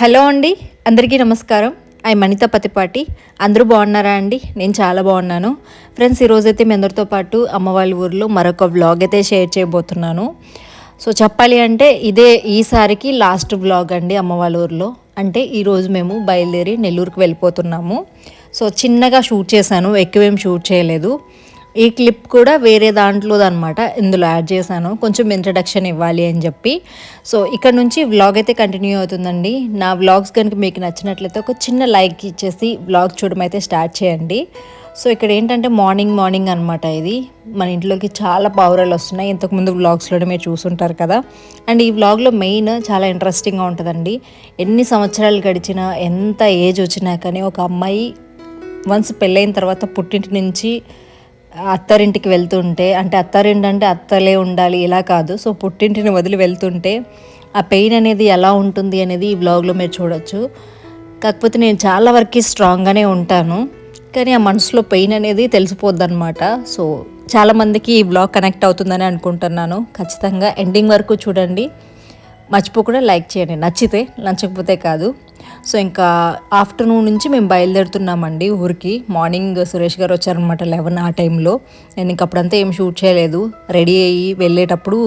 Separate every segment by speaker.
Speaker 1: Hello అండి అందరికీ నమస్కారం. ఐ మణిత పతిపాటి. అందరూ బాగున్నారా అండి? నేను చాలా బాగున్నాను. ఫ్రెండ్స్ ఈరోజైతే మీ అందరితో పాటు అమ్మ వాళ్ళ ఊర్లో మరొక వ్లాగ్ అయితే షేర్ చేయబోతున్నాను. సో చెప్పాలి అంటే ఇదే ఈసారికి లాస్ట్ వ్లాగ్ అండి అమ్మ వాళ్ళ ఊర్లో. అంటే ఈరోజు మేము బయలుదేరి నెల్లూరుకు వెళ్ళిపోతున్నాము. సో చిన్నగా షూట్ చేశాను ఎక్కువేం షూట్ చేయలేదు. ఈ క్లిప్ కూడా వేరే దాంట్లో అనమాట ఇందులో యాడ్ చేశాను. కొంచెం ఇంట్రడక్షన్ ఇవ్వాలి అని చెప్పి. సో ఇక్కడ నుంచి వ్లాగ్ అయితే కంటిన్యూ అవుతుందండి. నా వ్లాగ్స్ కనుక మీకు నచ్చినట్లయితే ఒక చిన్న లైక్ ఇచ్చేసి వ్లాగ్ చూడడం అయితే స్టార్ట్ చేయండి. సో ఇక్కడ ఏంటంటే మార్నింగ్ మార్నింగ్ అనమాట ఇది. మన ఇంట్లోకి చాలా పావురాలు వస్తున్నాయి. ఇంతకుముందు వ్లాగ్స్లోనే మీరు చూసుంటారు కదా. అండ్ ఈ వ్లాగ్లో మెయిన్ చాలా ఇంట్రెస్టింగ్గా ఉంటుందండి. ఎన్ని సంవత్సరాలు గడిచినా ఎంత ఏజ్ వచ్చినా కానీ ఒక అమ్మాయి వన్స్ పెళ్ళైన తర్వాత పుట్టింటి నుంచి అత్తారింటికి వెళ్తుంటే అంటే అత్తారింటి అంటే అత్తలే ఉండాలి ఇలా కాదు. సో పుట్టింటిని వదిలి వెళ్తుంటే ఆ పెయిన్ అనేది ఎలా ఉంటుంది అనేది ఈ వ్లాగ్లో మీరు చూడొచ్చు. కాకపోతే నేను చాలా వరకు స్ట్రాంగ్గానే ఉంటాను. కానీ ఆ మనసులో పెయిన్ అనేది తెలిసిపోద్ది అనమాట సో చాలామందికి ఈ వ్లాగ్ కనెక్ట్ అవుతుందని అనుకుంటున్నాను. ఖచ్చితంగా ఎండింగ్ వరకు చూడండి. మర్చిపోకుండా లైక్ చేయండి. నచ్చితే నచ్చకపోతే కాదు. సో ఇంకా ఆఫ్టర్నూన్ నుంచి మేము బయలుదేరుతున్నామండి ఊరికి. మార్నింగ్ సురేష్ గారు వచ్చారనమాట లెవెన్ ఆ టైంలో. నేను ఇంక అప్పుడంతా ఏం షూట్ చేయలేదు. రెడీ అయ్యి వెళ్ళేటప్పుడు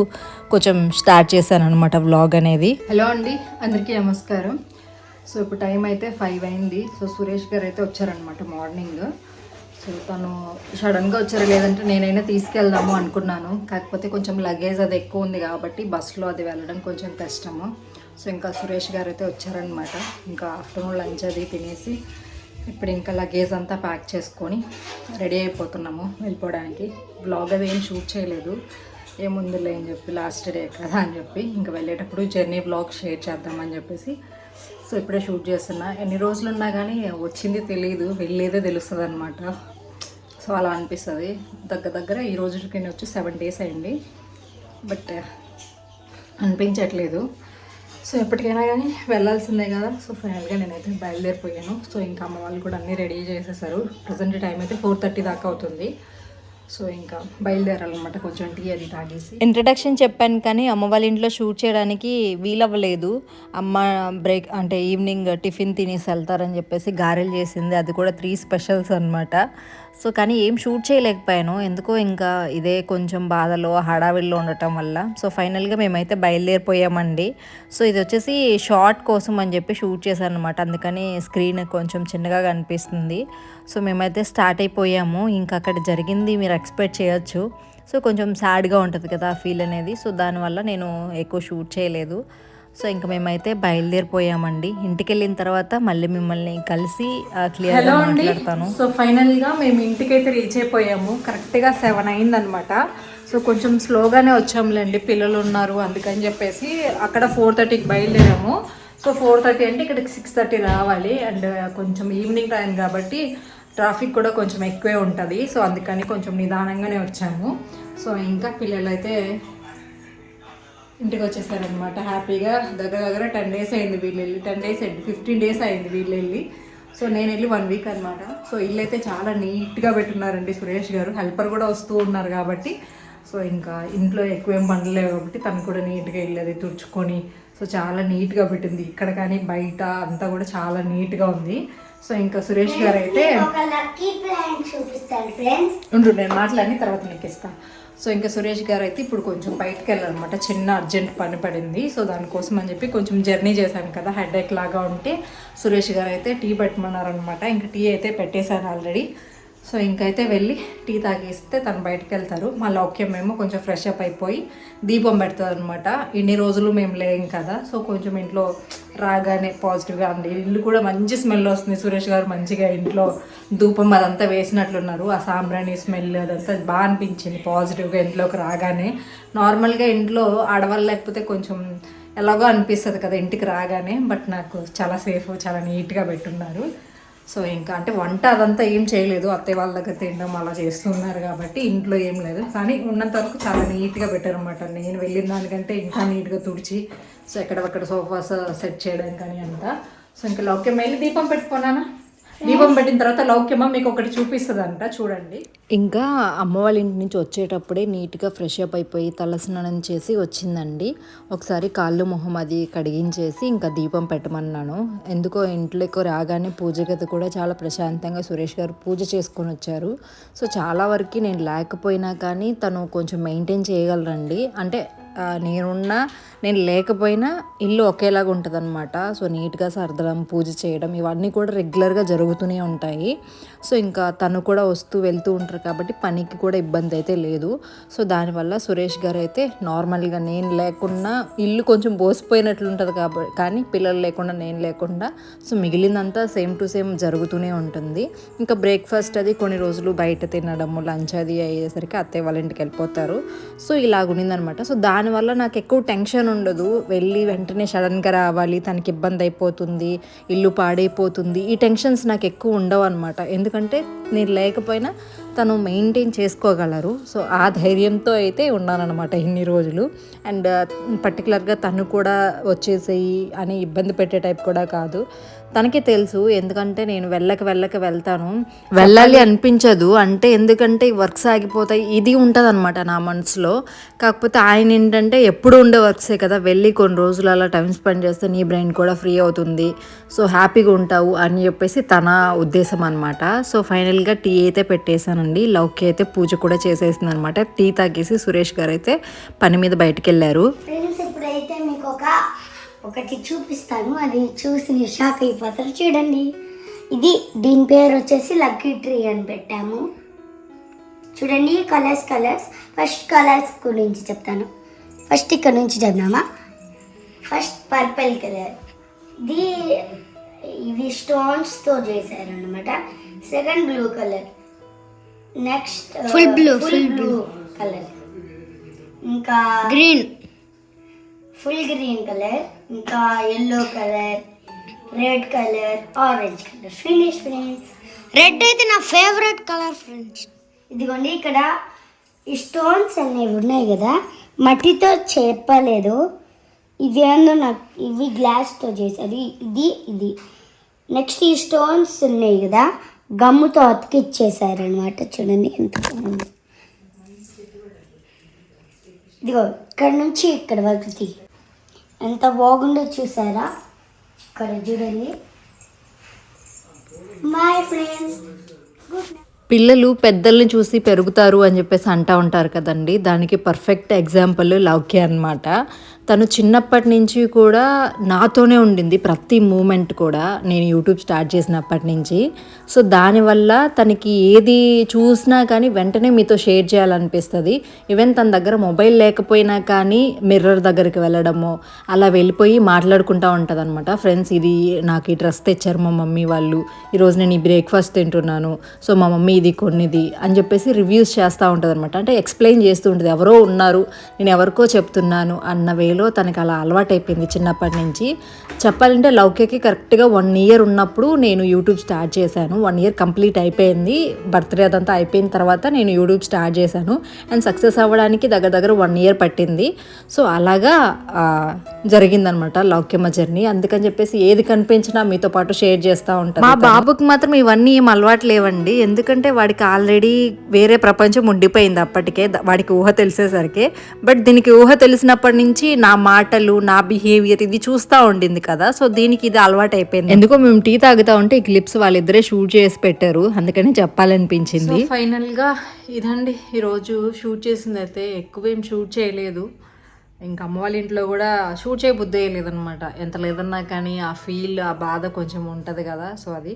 Speaker 1: కొంచెం స్టార్ట్ చేశాను అనమాట వ్లాగ్ అనేది. హలో అండి అందరికీ నమస్కారం. సో ఇప్పుడు టైం అయితే ఫైవ్ అయింది. సో సురేష్ గారు అయితే వచ్చారనమాట మార్నింగ్. సో తను సడన్గా వచ్చారు లేదంటే నేనైనా తీసుకెళ్దాము అనుకున్నాను. కాకపోతే కొంచెం లగేజ్ అది ఎక్కువ ఉంది కాబట్టి బస్సులో అది వెళ్ళడం కొంచెం కష్టము. సో ఇంకా సురేష్ గారు అయితే వచ్చారనమాట ఇంకా ఆఫ్టర్నూన్ లంచ్ అది తినేసి ఇప్పుడు ఇంకా లగేజ్ అంతా ప్యాక్ చేసుకొని రెడీ అయిపోతున్నాము వెళ్ళిపోవడానికి. బ్లాగ్ అది ఏం షూట్ చేయలేదు. ఏముందిలే అని చెప్పి లాస్ట్ డే కదా అని చెప్పి ఇంకా వెళ్ళేటప్పుడు జర్నీ బ్లాగ్ షేర్ చేద్దామని చెప్పేసి సో ఇప్పుడే షూట్ చేస్తున్నా. ఎన్ని రోజులు ఉన్నా కానీ వచ్చింది తెలియదు వెళ్ళేదే తెలుస్తుంది అనమాట సో అలా అనిపిస్తుంది. దగ్గర దగ్గర ఈ రోజుకి వచ్చి సెవెన్ డేస్ అయింది. బట్ అనిపించట్లేదు. సో ఎప్పటికైనా కానీ వెళ్ళాల్సిందే కదా. సో ఫైనల్గా నేనైతే బయలుదేరిపోయాను. సో ఇంకా అమ్మ వాళ్ళు కూడా అన్నీ రెడీ చేసేసారు. ప్రజెంట్ టైం అయితే ఫోర్ థర్టీ దాకా అవుతుంది. సో ఇంకా బయలుదేరాలన్నమాట. కొంచెం టీ అది తాగేసి. ఇంట్రడక్షన్ చెప్పాను కానీ అమ్మ వాళ్ళ ఇంట్లో షూట్ చేయడానికి వీలవ్వలేదు. అమ్మ బ్రేక్ అంటే ఈవినింగ్ టిఫిన్ తినేసి వెళ్తారని చెప్పేసి గారెలు చేసింది. అది కూడా త్రీ స్పెషల్స్ అనమాట సో కానీ ఏం షూట్ చేయలేకపోయాను. ఎందుకో ఇంకా ఇదే కొంచెం బాధలో హడావిడిలో ఉండటం వల్ల. సో ఫైనల్గా మేమైతే బయలుదేరిపోయామండి. సో ఇది వచ్చేసి షార్ట్ కోసం అని చెప్పి షూట్ చేశాను అనమాట అందుకని స్క్రీన్ కొంచెం చిన్నగా కనిపిస్తుంది. సో మేమైతే స్టార్ట్ అయిపోయాము. ఇంకా అక్కడ జరిగింది మీరు ఎక్స్పెక్ట్ చేయొచ్చు. సో కొంచెం సాడ్గా ఉంటుంది కదా ఆ ఫీల్ అనేది. సో దానివల్ల నేను ఎక్కువ షూట్ చేయలేదు. సో ఇంకా మేమైతే బయలుదేరిపోయామండి. ఇంటికి వెళ్ళిన తర్వాత మళ్ళీ మిమ్మల్ని కలిసి క్లియర్గా మాట్లాడతాను. సో ఫైనల్గా మేము ఇంటికైతే రీచ్ అయిపోయాము. కరెక్ట్గా సెవెన్ అయిందనమాట సో కొంచెం స్లోగానే వచ్చాములేండి పిల్లలు ఉన్నారు అందుకని చెప్పేసి అక్కడ ఫోర్ థర్టీకి బయలుదేరాము. సో ఫోర్ థర్టీ అంటే ఇక్కడికి సిక్స్ థర్టీ రావాలి. అండ్ కొంచెం ఈవినింగ్ టైం కాబట్టి ట్రాఫిక్ కూడా కొంచెం ఎక్కువే ఉంటుంది. సో అందుకని కొంచెం నిదానంగానే వచ్చాము. సో ఇంకా పిల్లలు అయితే ఇంటికి వచ్చేసారనమాట హ్యాపీగా దగ్గర దగ్గర టెన్ డేస్ అయింది వీళ్ళు వెళ్ళి టెన్ డేస్ అయింది. ఫిఫ్టీన్ డేస్ అయింది వీళ్ళు వెళ్ళి సో నేను వెళ్ళి వన్ వీక్ అనమాట సో ఇల్లు అయితే చాలా నీట్గా పెట్టున్నారండి సురేష్ గారు. హెల్పర్ కూడా వస్తూ ఉన్నారు కాబట్టి. సో ఇంకా ఇంట్లో ఎక్కువ ఏం పనులు లేవు కాబట్టి తను కూడా నీట్గా వెళ్ళేది తుడుచుకొని సో చాలా నీట్గా పెట్టింది. ఇక్కడ కానీ బయట అంతా కూడా చాలా నీట్గా ఉంది. సో ఇంకా సురేష్ గారు అయితే ఉండు నేను మాట్లాడి తర్వాత నీకు ఇస్తాను సో ఇంకా సురేష్ గారు అయితే ఇప్పుడు కొంచెం బయటకు వెళ్ళాలన్నమాట చిన్న అర్జెంట్ పని పడింది. సో దానికోసం అని చెప్పి కొంచెం జర్నీ చేశాను కదా హెడేక్ లాగా ఉంటే. సురేష్ గారు అయితే టీ పెట్టమన్నారనమాట ఇంకా టీ అయితే పెట్టేశాను ఆల్రెడీ. సో ఇంకైతే వెళ్ళి టీ తాగిస్తే తను బయటకు వెళ్తారు మా లౌక్యం మేము కొంచెం ఫ్రెష్ అప్ అయిపోయి దీపం పెడతారు అనమాట ఇన్ని రోజులు మేము లేం కదా సో కొంచెం ఇంట్లో రాగానే పాజిటివ్గా ఉంది ఇల్లు కూడా మంచి స్మెల్ వస్తుంది. సురేష్ గారు మంచిగా ఇంట్లో ధూపం అదంతా వేసినట్లున్నారు. ఆ సాంబ్రాణి స్మెల్ అదంతా బాగా అనిపించింది పాజిటివ్గా ఇంట్లోకి రాగానే. నార్మల్గా ఇంట్లో ఆడవాళ్ళు లేకపోతే కొంచెం ఎలాగో అనిపిస్తుంది కదా ఇంటికి రాగానే బట్ నాకు చాలా సేఫ్ చాలా నీట్గా పెట్టున్నారు. సో ఇంకా అంటే వంట అదంతా ఏం చేయలేదు. అత్తయ్య వాళ్ళ దగ్గర తినడం అలా చేస్తున్నారు కాబట్టి ఇంట్లో ఏం లేదు. కానీ ఉన్నంత వరకు చాలా నీట్గా పెట్టారనమాట నేను వెళ్ళిన దానికంటే ఇంకా నీట్గా తుడిచి సో ఎక్కడక్కడ సోఫాస్ సెట్ చేయడం కానీ అంతా. సో ఇంకా లోకే వెళ్ళి దీపం పెట్టుకున్నానా?
Speaker 2: దీపం పెట్టిన తర్వాత లౌక్యమ్మ మీకు ఒకటి చూపిస్తుందంట చూడండి.
Speaker 1: ఇంకా అమ్మ వాళ్ళ ఇంటి నుంచి వచ్చేటప్పుడే నీట్గా ఫ్రెష్ అప్ అయిపోయి తల స్నానం చేసి వచ్చిందండి. ఒకసారి కాళ్ళు మొహం అది కడిగించేసి ఇంకా దీపం పెట్టమన్నాను. ఎందుకో ఇంట్లోకి రాగానే పూజ గది కూడా చాలా ప్రశాంతంగా సురేష్ గారు పూజ చేసుకొని వచ్చారు. సో చాలా వరకు నేను లేకపోయినా కానీ తను కొంచెం మెయింటైన్ చేయగలరండి. అంటే నేనున్నా నేను లేకపోయినా ఇల్లు ఒకేలాగా ఉంటుంది అనమాట సో నీట్గా సర్దడం పూజ చేయడం ఇవన్నీ కూడా రెగ్యులర్గా జరుగుతూనే ఉంటాయి. సో ఇంకా తను కూడా వస్తూ వెళ్తూ ఉంటారు కాబట్టి పనికి కూడా ఇబ్బంది అయితే లేదు. సో దానివల్ల సురేష్ గారు అయితే నార్మల్గా నేను లేకున్నా ఇల్లు కొంచెం బోసిపోయినట్లు ఉంటుంది కాబట్టి కానీ పిల్లలు లేకుండా నేను లేకుండా సో మిగిలిందంతా సేమ్ టు సేమ్ జరుగుతూనే ఉంటుంది. ఇంకా బ్రేక్ఫాస్ట్ అది కొన్ని రోజులు బయట తినడము లంచ్ అది అయ్యేసరికి అత్తయ్య వాళ్ళ ఇంటికి వెళ్ళిపోతారు. సో ఇలాగుండిందనమాట సో దానివల్ల నాకు ఎక్కువ టెన్షన్ ఉండదు. వెళ్ళి వెంటనే సడన్గా రావాలి తనకి ఇబ్బంది అయిపోతుంది ఇల్లు పాడైపోతుంది. ఈ టెన్షన్స్ నాకు ఎక్కువ ఉండవు అనమాట ఎందుకంటే నేను లేకపోయినా తను మెయింటైన్ చేసుకోగలరు. సో ఆ ధైర్యంతో అయితే ఉన్నానన్నమాట ఇన్ని రోజులు. అండ్ పర్టికులర్గా తను కూడా వచ్చేసేయి అని ఇబ్బంది పెట్టే టైప్ కూడా కాదు. తనకి తెలుసు ఎందుకంటే నేను వెళ్ళక వెళ్ళక వెళ్తాను. వెళ్ళాలి అనిపించదు అంటే ఎందుకంటే ఈ వర్క్స్ ఆగిపోతాయి ఇది ఉంటుంది అనమాట నా మనసులో. కాకపోతే ఆయన ఏంటంటే ఎప్పుడు ఉండే వర్క్సే కదా వెళ్ళి కొన్ని రోజులు అలా టైం స్పెండ్ చేస్తే నీ బ్రెయిన్ కూడా ఫ్రీ అవుతుంది. సో హ్యాపీగా ఉంటావు అని చెప్పేసి తన ఉద్దేశం అనమాట సో ఫైనల్గా టీ అయితే పెట్టేశానండి. లౌకి అయితే పూజ కూడా చేసేసింది అనమాట టీ తాగేసి సురేష్ గారు అయితే పని మీద బయటికి వెళ్ళారు
Speaker 3: ఫ్రెండ్స్ ఇప్పుడైతే మీకు ఒక ఒకటి చూపిస్తాను అది చూసి మీరు షాక్ అయిపోతారు. చూడండి. ఇది దీని పేరు వచ్చేసి లక్కీ ట్రీ అని పెట్టాము. చూడండి కలర్స్ కలర్స్. ఫస్ట్ కలర్స్ గురించి చెప్తాను. ఫస్ట్ ఇక్కడ నుంచి చెప్దామా? First purple colour. ఇది ఇవి స్టోన్స్తో చేశారనమాట second blue colour. Next full blue full blue colour. ఇంకా గ్రీన్ ఫుల్ గ్రీన్ కలర్ ఇంకా yellow colour red colour orange colour. Finish friends
Speaker 4: red అయితే నా ఫేవరెట్ కలర్ ఫ్రెండ్స్
Speaker 3: ఇదిగోండి ఇక్కడ ఈ స్టోన్స్ అనేవి ఉన్నాయి కదా మట్టితో చెప్పలేదు ఇది ఏందో నాకు ఇవి గ్లాస్తో చేశారు. ఇది ఇది. నెక్స్ట్ ఈ స్టోన్స్ ఉన్నాయి కదా గమ్ముతో అతికిచ్చేసారనమాట చూడండి ఎంత ఇదిగో ఇక్కడ నుంచి ఇక్కడ వరకు ఎంత బాగుందో చూసారా? ఇక్కడ చూడండి. మై ఫ్రెండ్స్ గుడ్
Speaker 1: పిల్లలు పెద్దల్ని చూసి పెరుగుతారు అని చెప్పేసి అంటూ ఉంటారు కదండి. దానికి పర్ఫెక్ట్ ఎగ్జాంపుల్ లౌక్య అన్నమాట. తను చిన్నప్పటి నుంచి కూడా నాతోనే ఉండింది ప్రతి మూమెంట్ కూడా నేను యూట్యూబ్ స్టార్ట్ చేసినప్పటి నుంచి. సో దానివల్ల తనకి ఏది చూసినా కానీ వెంటనే మీతో షేర్ చేయాలనిపిస్తుంది. ఈవెన్ తన దగ్గర మొబైల్ లేకపోయినా కానీ మిర్రర్ దగ్గరికి వెళ్ళడము అలా వెళ్ళిపోయి మాట్లాడుకుంటూ ఉంటుంది అనమాట ఫ్రెండ్స్ ఇది నాకు ఈ డ్రెస్ తెచ్చారు మా మమ్మీ వాళ్ళు. ఈరోజు నేను ఈ బ్రేక్ఫాస్ట్ తింటున్నాను. సో మా మమ్మీ ఇది కొన్నిది అని చెప్పేసి రివ్యూస్ చేస్తూ ఉంటుంది అనమాట అంటే ఎక్స్ప్లెయిన్ చేస్తూ ఉంటుంది. ఎవరో ఉన్నారు నేను ఎవరికో చెప్తున్నాను అన్న వే వేలో తనకి అలా అలవాటైపోయింది చిన్నప్పటి నుంచి. చెప్పాలంటే లౌక్యకి కరెక్ట్గా వన్ ఇయర్ ఉన్నప్పుడు నేను యూట్యూబ్ స్టార్ట్ చేశాను. వన్ ఇయర్ కంప్లీట్ అయిపోయింది. బర్త్డే అదంతా అయిపోయిన తర్వాత నేను యూట్యూబ్ స్టార్ట్ చేశాను. అండ్ సక్సెస్ అవ్వడానికి దగ్గర దగ్గర వన్ ఇయర్ పట్టింది. సో అలాగా జరిగిందనమాట లౌక్యమ్మ జర్నీ. అందుకని చెప్పేసి ఏది కనిపించినా మీతో పాటు షేర్ చేస్తూ ఉంటాను మా బాబుకి మాత్రం ఇవన్నీ ఏం అలవాటు లేవండి. ఎందుకంటే వాడికి ఆల్రెడీ వేరే ప్రపంచం ఉండిపోయింది అప్పటికే. వాడికి ఊహ తెలిసేసరికి. బట్ దీనికి ఊహ తెలిసినప్పటి నుంచి నా మాటలు నా బిహేవియర్ ఇది చూస్తూ ఉండింది కదా. సో దీనికి ఇది అలవాటు అయిపోయింది ఎందుకో మేము టీ తాగుతా ఉంటే ఈ క్లిప్స్ వాళ్ళిద్దరే షూట్ చేసి పెట్టారు. అందుకని చెప్పాలనిపించింది.
Speaker 2: ఫైనల్గా ఇదండి. ఈరోజు షూట్ చేసింది అయితే ఎక్కువ ఏం షూట్ చేయలేదు. ఇంకా అమ్మ వాళ్ళ ఇంట్లో కూడా షూట్ చేయ బుద్ధి లేదనమాట ఎంత లేదన్నా కానీ ఆ ఫీల్ ఆ బాధ కొంచెం ఉంటుంది కదా. సో అది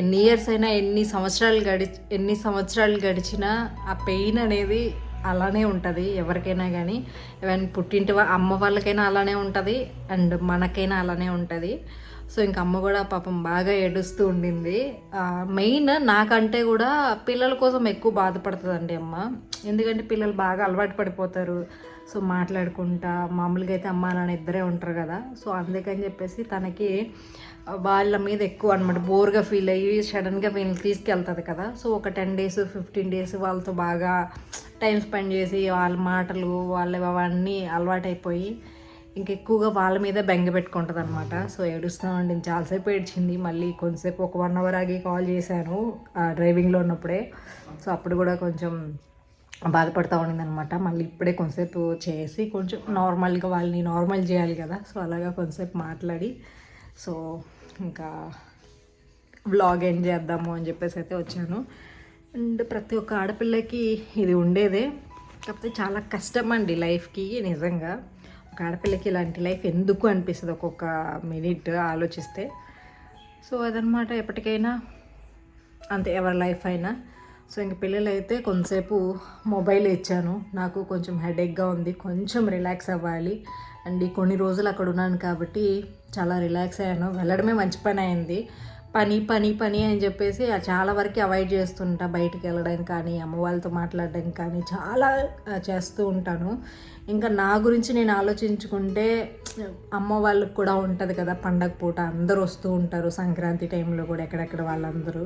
Speaker 2: ఎన్ని ఇయర్స్ అయినా ఎన్ని సంవత్సరాలు గడి ఎన్ని సంవత్సరాలు గడిచినా ఆ పెయిన్ అనేది అలానే ఉంటుంది ఎవరికైనా కానీ ఈవెన్ పుట్టింటి అమ్మ వాళ్ళకైనా అలానే ఉంటుంది అండ్ మనకైనా అలానే ఉంటుంది. సో ఇంక అమ్మ కూడా పాపం బాగా ఏడుస్తూ ఉండింది. మెయిన్ నాకంటే కూడా పిల్లల కోసం ఎక్కువ బాధపడుతుందండి అమ్మ. ఎందుకంటే పిల్లలు బాగా అలవాటు పడిపోతారు. సో మాట్లాడుకుంటా మామూలుగా అయితే అమ్మ నాన్న ఇద్దరే ఉంటారు కదా. సో అందుకని చెప్పేసి తనకి వాళ్ళ మీద ఎక్కువ అనమాట బోర్గా ఫీల్ అయ్యి సడన్గా వీళ్ళని తీసుకెళ్తుంది కదా. సో ఒక టెన్ డేస్ ఫిఫ్టీన్ డేస్ వాళ్ళతో బాగా టైం స్పెండ్ చేసి వాళ్ళ మాటలు వాళ్ళ అవన్నీ అలవాటైపోయి
Speaker 1: ఇంకా ఎక్కువగా వాళ్ళ మీద బెంగ పెట్టుకుంటుంది అనమాట సో ఏడుస్తామండి చాలాసేపు ఏడ్చింది. మళ్ళీ కొంతసేపు ఒక వన్ అవర్ ఆగి కాల్ చేశాను ఆ, డ్రైవింగ్లో ఉన్నప్పుడే. సో అప్పుడు కూడా కొంచెం బాధపడతా ఉండింది అనమాట మళ్ళీ ఇప్పుడే కొంతసేపు చేసి కొంచెం నార్మల్గా వాళ్ళని నార్మల్ చేయాలి కదా. సో అలాగా కొంతసేపు మాట్లాడి సో ఇంకా వ్లాగ్ ఏం చేద్దాము అని చెప్పేసి అయితే వచ్చాను. అండ్ ప్రతి ఒక్క ఆడపిల్లకి ఇది ఉండేదే. కాకపోతే చాలా కష్టం అండి లైఫ్కి నిజంగా. ఒక ఆడపిల్లకి ఇలాంటి లైఫ్ ఎందుకు అనిపిస్తుంది ఒక్కొక్క మినిట్ ఆలోచిస్తే? సో అదనమాట ఎప్పటికైనా. అంతే ఎవరి లైఫ్ అయినా. సో ఇంక పిల్లలైతే కొంతసేపు మొబైల్ ఇచ్చాను. నాకు కొంచెం హెడేక్గా ఉంది. కొంచెం రిలాక్స్ అవ్వాలి. అండ్ కొన్ని రోజులు అక్కడ ఉన్నాను కాబట్టి చాలా రిలాక్స్ అయ్యాను. వెళ్ళడమే మంచి పని అయింది. పని పని పని అని చెప్పేసి చాలా వరకు అవాయిడ్ చేస్తుంటా బయటికి వెళ్ళడం కానీ అమ్మ వాళ్ళతో మాట్లాడడం కానీ చాలా చేస్తూ ఉంటాను. ఇంకా నా గురించి నేను ఆలోచించుకుంటే అమ్మ వాళ్ళకి కూడా ఉంటుంది కదా పండగ పూట అందరూ వస్తూ ఉంటారు సంక్రాంతి టైంలో కూడా ఎక్కడెక్కడ వాళ్ళందరూ.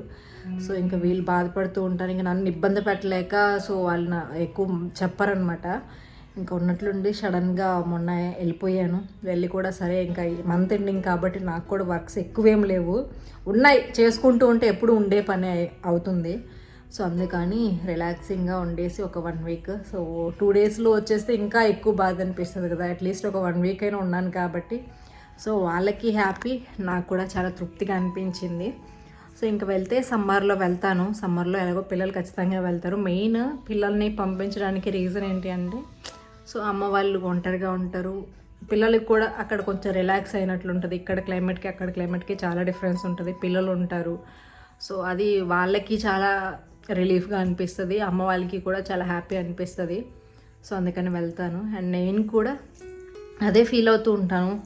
Speaker 1: సో ఇంకా వీళ్ళు బాధపడుతూ ఉంటారు ఇంకా నన్ను ఇబ్బంది పెట్టలేక సో వాళ్ళు ఎక్కువ చెప్పరనమాట ఇంకా ఉన్నట్లుండి సడన్గా మొన్న వెళ్ళిపోయాను. వెళ్ళి కూడా సరే ఇంకా మంత్ ఎండింగ్ కాబట్టి నాకు కూడా వర్క్స్ ఎక్కువేం లేవు. ఉన్నాయి చేసుకుంటూ ఉంటే ఎప్పుడు ఉండే పని అవుతుంది. సో అందుకని రిలాక్సింగ్గా ఉండేసి ఒక వన్ వీక్. సో టూ డేస్లో వచ్చేస్తే ఇంకా ఎక్కువ బాధ అనిపిస్తుంది కదా. అట్లీస్ట్ ఒక వన్ వీక్ అయినా ఉన్నాను కాబట్టి. సో వాళ్ళకి హ్యాపీ నాకు కూడా చాలా తృప్తిగా అనిపించింది. సో ఇంకా వెళ్తే సమ్మర్లో వెళ్తాను. సమ్మర్లో ఎలాగో పిల్లలు ఖచ్చితంగా వెళ్తారు. మెయిన్ పిల్లల్ని పంపించడానికి రీజన్ ఏంటి అంటే సో అమ్మ వాళ్ళు ఒంటరిగా ఉంటారు. పిల్లలకి కూడా అక్కడ కొంచెం రిలాక్స్ అయినట్లు ఉంటుంది. ఇక్కడ క్లైమేట్కి అక్కడ క్లైమేట్కి చాలా డిఫరెన్స్ ఉంటుంది. పిల్లలు ఉంటారు. సో అది వాళ్ళకి చాలా రిలీఫ్గా అనిపిస్తుంది. అమ్మ వాళ్ళకి కూడా చాలా హ్యాపీ అనిపిస్తుంది. సో అందుకని వెళ్తాను. అండ్ నేను కూడా అదే ఫీల్ అవుతూ ఉంటాను.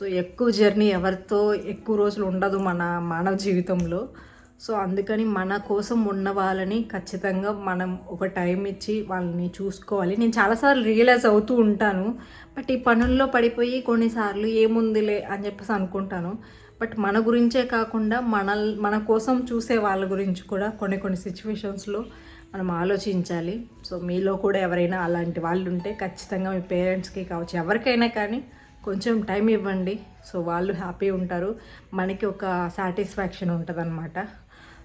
Speaker 1: సో ఎక్కువ జర్నీ ఎవరితో ఎక్కువ రోజులు ఉండదు మన మానవ జీవితంలో. సో అందుకని మన కోసం ఉన్న వాళ్ళని ఖచ్చితంగా మనం ఒక టైం ఇచ్చి వాళ్ళని చూసుకోవాలి. నేను చాలాసార్లు రియలైజ్ అవుతూ ఉంటాను. బట్ ఈ పనుల్లో పడిపోయి కొన్నిసార్లు ఏముందిలే అని చెప్పేసి అనుకుంటాను. బట్ మన గురించే కాకుండా మన మన కోసం చూసే వాళ్ళ గురించి కూడా కొన్ని కొన్ని సిచ్యువేషన్స్లో మనం ఆలోచించాలి. సో మీలో కూడా ఎవరైనా అలాంటి వాళ్ళు ఉంటే ఖచ్చితంగా మీ పేరెంట్స్కి కావచ్చు ఎవరికైనా కానీ కొంచెం టైం ఇవ్వండి. సో వాళ్ళు హ్యాపీ ఉంటారు. మనకి ఒక సాటిస్ఫాక్షన్ ఉంటుంది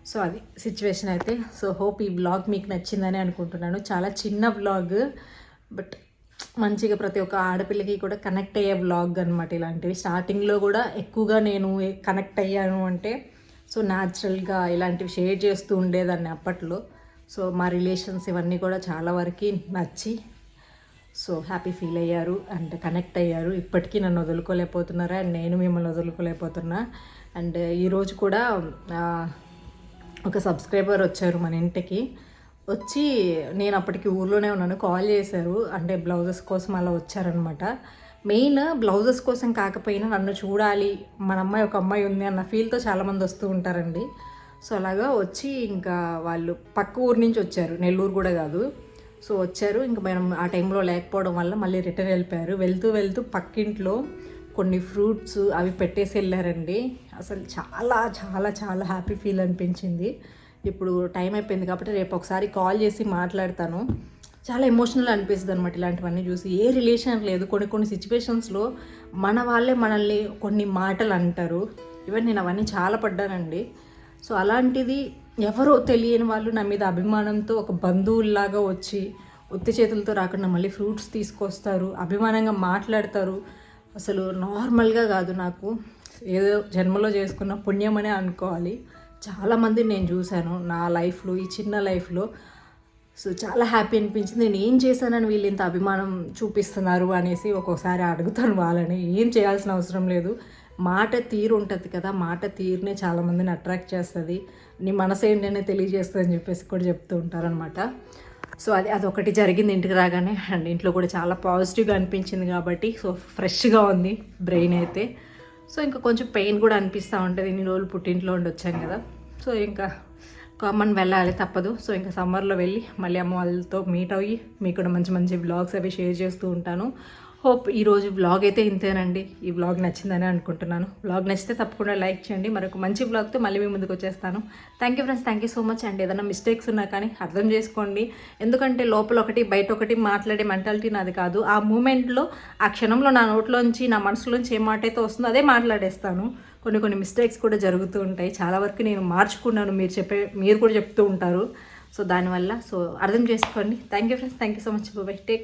Speaker 1: సో అది సిచ్యువేషన్ అయితే. సో హోప్ ఈ బ్లాగ్ మీకు నచ్చిందని అనుకుంటున్నాను. చాలా చిన్న బ్లాగ్ బట్ మంచిగా ప్రతి ఒక్క ఆడపిల్లకి కూడా కనెక్ట్ అయ్యే బ్లాగ్ అనమాట ఇలాంటివి. స్టార్టింగ్లో కూడా ఎక్కువగా నేను కనెక్ట్ అయ్యాను అంటే సో న్యాచురల్గా ఇలాంటివి షేర్ చేస్తూ ఉండేదాన్ని అప్పట్లో. సో మా రిలేషన్స్ ఇవన్నీ కూడా చాలా వరకు నచ్చి సో హ్యాపీ ఫీల్ అయ్యారు అండ్ కనెక్ట్ అయ్యారు. ఇప్పటికీ నన్ను వదులుకోలేకపోతున్నారా అండ్ నేను మిమ్మల్ని వదులుకోలేకపోతున్నా. అండ్ ఈరోజు కూడా ఒక సబ్స్క్రైబర్ వచ్చారు మన ఇంటికి. వచ్చి నేను అప్పటికి ఊర్లోనే ఉన్నాను. కాల్ చేశారు. అంటే బ్లౌజెస్ కోసం అలా వచ్చారనమాట. మెయిన్ బ్లౌజెస్ కోసం కాకపోయినా నన్ను చూడాలి. మన అమ్మాయి ఒక అమ్మాయి ఉంది అన్న ఫీల్తో చాలామంది వస్తూ ఉంటారండి. సో అలాగా వచ్చి ఇంకా వాళ్ళు పక్క ఊరు నుంచి వచ్చారు. నెల్లూరు కూడా కాదు. సో వచ్చారు. ఇంకా మనం ఆ టైంలో లేకపోవడం వల్ల మళ్ళీ రిటర్న్ వెళ్ళిపోయారు. వెళ్తూ వెళ్తూ పక్కింట్లో కొన్ని ఫ్రూట్స్ అవి పెట్టేసి వెళ్ళారండి. అసలు చాలా చాలా చాలా హ్యాపీ ఫీల్ అనిపించింది. ఇప్పుడు టైం అయిపోయింది కాబట్టి రేపు ఒకసారి కాల్ చేసి మాట్లాడతాను. చాలా ఎమోషనల్ అనిపిస్తుంది అనమాట ఇలాంటివన్నీ చూసి. ఏ రిలేషన్ లేదు. కొన్ని కొన్ని సిచ్యువేషన్స్లో మన వాళ్ళే మనల్ని కొన్ని మాటలు అంటారు. ఈవెన్ నేను అవన్నీ చాలా పడ్డానండి. సో అలాంటిది ఎవరో తెలియని వాళ్ళు నా మీద అభిమానంతో ఒక బంధువుల్లాగా వచ్చి ఉత్తి చేతులతో రాకుండా మళ్ళీ ఫ్రూట్స్ తీసుకొస్తారు. అభిమానంగా మాట్లాడతారు. అసలు నార్మల్గా కాదు నాకు. ఏదో జన్మలో చేసుకున్న పుణ్యమనే అనుకోవాలి. చాలామంది నేను చూశాను నా లైఫ్లో ఈ చిన్న లైఫ్లో సో చాలా హ్యాపీ అనిపించింది. నేను ఏం చేశానని వీళ్ళు ఇంత అభిమానం చూపిస్తున్నారు అనేసి ఒక్కొక్కసారి అడుగుతాను వాళ్ళని. ఏం చేయాల్సిన అవసరం లేదు. మాట తీరు ఉంటుంది కదా మాట తీరునే చాలామందిని అట్రాక్ట్ చేస్తుంది. నీ మనసు ఏంటనే తెలియజేస్తుంది అని చెప్పేసి కూడా చెప్తూ ఉంటారనమాట సో అది అదొకటి జరిగింది ఇంటికి రాగానే. అండ్ ఇంట్లో కూడా చాలా పాజిటివ్గా అనిపించింది కాబట్టి సో ఫ్రెష్గా ఉంది బ్రెయిన్ అయితే. సో ఇంకా కొంచెం పెయిన్ కూడా అనిపిస్తూ ఉంటుంది. ఇన్ని రోజులు పుట్టింట్లో ఉండి వచ్చాం కదా. సో ఇంకా కామన్ వెళ్ళాలి తప్పదు. సో ఇంకా సమ్మర్లో వెళ్ళి మళ్ళీ అమ్మ వాళ్ళతో మీట్ అయ్యి మీకు కూడా మంచి మంచి బ్లాగ్స్ అవి షేర్ చేస్తూ ఉంటాను. హోప్ ఈరోజు వ్లాగ్ అయితే ఇంతేనండి. ఈ వ్లాగ్ నచ్చిందని అనుకుంటున్నాను. వ్లాగ్ నచ్చితే తప్పకుండా లైక్ చేయండి. మరొక మంచి బ్లాగ్తో మళ్ళీ మీ ముందుకు వచ్చేస్తాను. Thank you friends thank you so much అండి ఏదైనా మిస్టేక్స్ ఉన్నా కానీ అర్థం చేసుకోండి. ఎందుకంటే లోపల ఒకటి బయట ఒకటి మాట్లాడే మెంటాలిటీ నాది కాదు. ఆ మూమెంట్లో ఆ క్షణంలో నా నోట్లోంచి నా మనసులోంచి ఏ మాట అయితే వస్తుందో అదే మాట్లాడేస్తాను. కొన్ని కొన్ని మిస్టేక్స్ కూడా జరుగుతూ ఉంటాయి. చాలా వరకు నేను మార్చుకున్నాను. మీరు చెప్పే మీరు కూడా చెప్తూ ఉంటారు. సో దానివల్ల సో అర్థం చేసుకోండి. Thank you friends thank you so much bye take